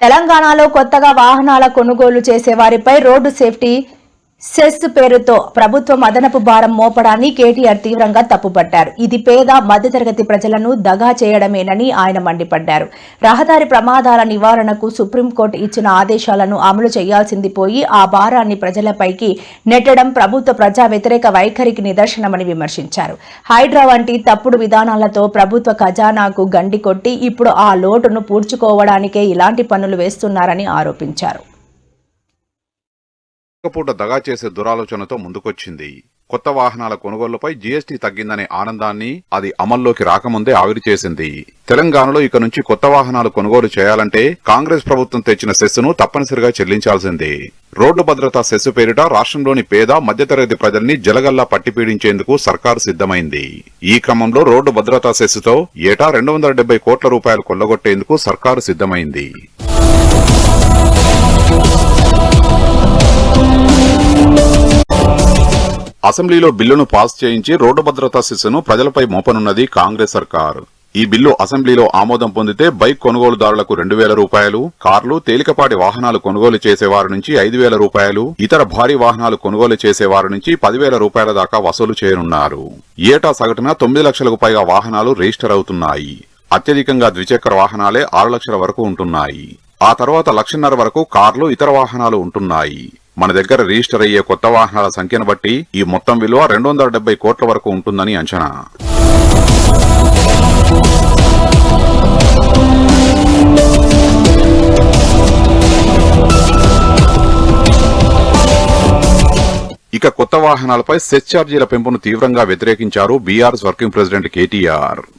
తెలంగాణలో కొత్తగా వాహనాల కొనుగోలు చేసే వారిపై రోడ్డు సేఫ్టీ సెస్ పేరుతో ప్రభుత్వం అదనపు భారం మోపడాన్ని కేటీఆర్ తీవ్రంగా తప్పుపట్టారు. ఇది పేద మధ్యతరగతి ప్రజలను దగా చేయడమేనని ఆయన మండిపడ్డారు. రహదారి ప్రమాదాల నివారణకు సుప్రీంకోర్టు ఇచ్చిన ఆదేశాలను అమలు చేయాల్సింది పోయి ఆ భారాన్ని ప్రజలపైకి నెట్టడం ప్రభుత్వ ప్రజా వ్యతిరేక వైఖరికి నిదర్శనమని విమర్శించారు. హైడ్రా వంటి తప్పుడు విధానాలతో ప్రభుత్వ ఖజానాకు గండి కొట్టి ఇప్పుడు ఆ లోటును పూడ్చుకోవడానికే ఇలాంటి పనులు వేస్తున్నారని ఆరోపించారు. పూట దగా చేసే దురాలోచనతో ముందుకొచ్చింది. కొత్త వాహనాల కొనుగోళ్ళపై జీఎస్టీ తగ్గిందనే ఆనందాన్ని అది అమల్లోకి రాకముందే ఆవిరి చేసింది. తెలంగాణలో ఇక నుంచి కొత్త వాహనాలు కొనుగోలు చేయాలంటే కాంగ్రెస్ ప్రభుత్వం తెచ్చిన సెస్సును తప్పనిసరిగా చెల్లించాల్సిందే. రోడ్డు భద్రతా సెస్సు పేరిట రాష్ట్రంలోని పేద మధ్యతరగతి ప్రజల్ని జలగల్లా పట్టిపీడించేందుకు సర్కారు సిద్ధమైంది. ఈ క్రమంలో రోడ్డు భద్రతా సెస్సుతో ఏటా రెండు వందల డెబ్బై కోట్ల రూపాయలు కొల్లగొట్టేందుకు సర్కారు సిద్ధమైంది. అసెంబ్లీలో బిల్లును పాస్ చేయించి రోడ్డు భద్రతా శిస్సును ప్రజలపై మోపనున్నది కాంగ్రెస్ సర్కార్. ఈ బిల్లు అసెంబ్లీలో ఆమోదం పొందితే బైక్ కొనుగోలుదారులకు రెండు వేల రూపాయలు కార్లు తేలికపాటి వాహనాలు కొనుగోలు చేసేవారి నుంచి ఐదు వేల రూపాయలు ఇతర భారీ వాహనాలు కొనుగోలు చేసేవారి నుంచి పదివేల రూపాయల దాకా వసూలు చేయనున్నారు. ఏటా సగటున తొమ్మిది లక్షలకు పైగా వాహనాలు రిజిస్టర్ అవుతున్నాయి. అత్యధికంగా ద్విచక్ర వాహనాలే ఆరు లక్షల వరకు ఉంటున్నాయి. ఆ తర్వాత లక్షన్నర వరకు కార్లు ఇతర వాహనాలు ఉంటున్నాయి. మన దగ్గర రిజిస్టర్ అయ్యే కొత్త వాహనాల సంఖ్యను బట్టి ఈ మొత్తం విలువ రెండు వందల డెబ్బై కోట్ల వరకు ఉంటుందని అంచనా. ఇక కొత్త వాహనాలపై సెస్ ఛార్జీల పెంపును తీవ్రంగా వ్యతిరేకించారు బీఆర్ఎస్ వర్కింగ్ ప్రెసిడెంట్ కేటీఆర్.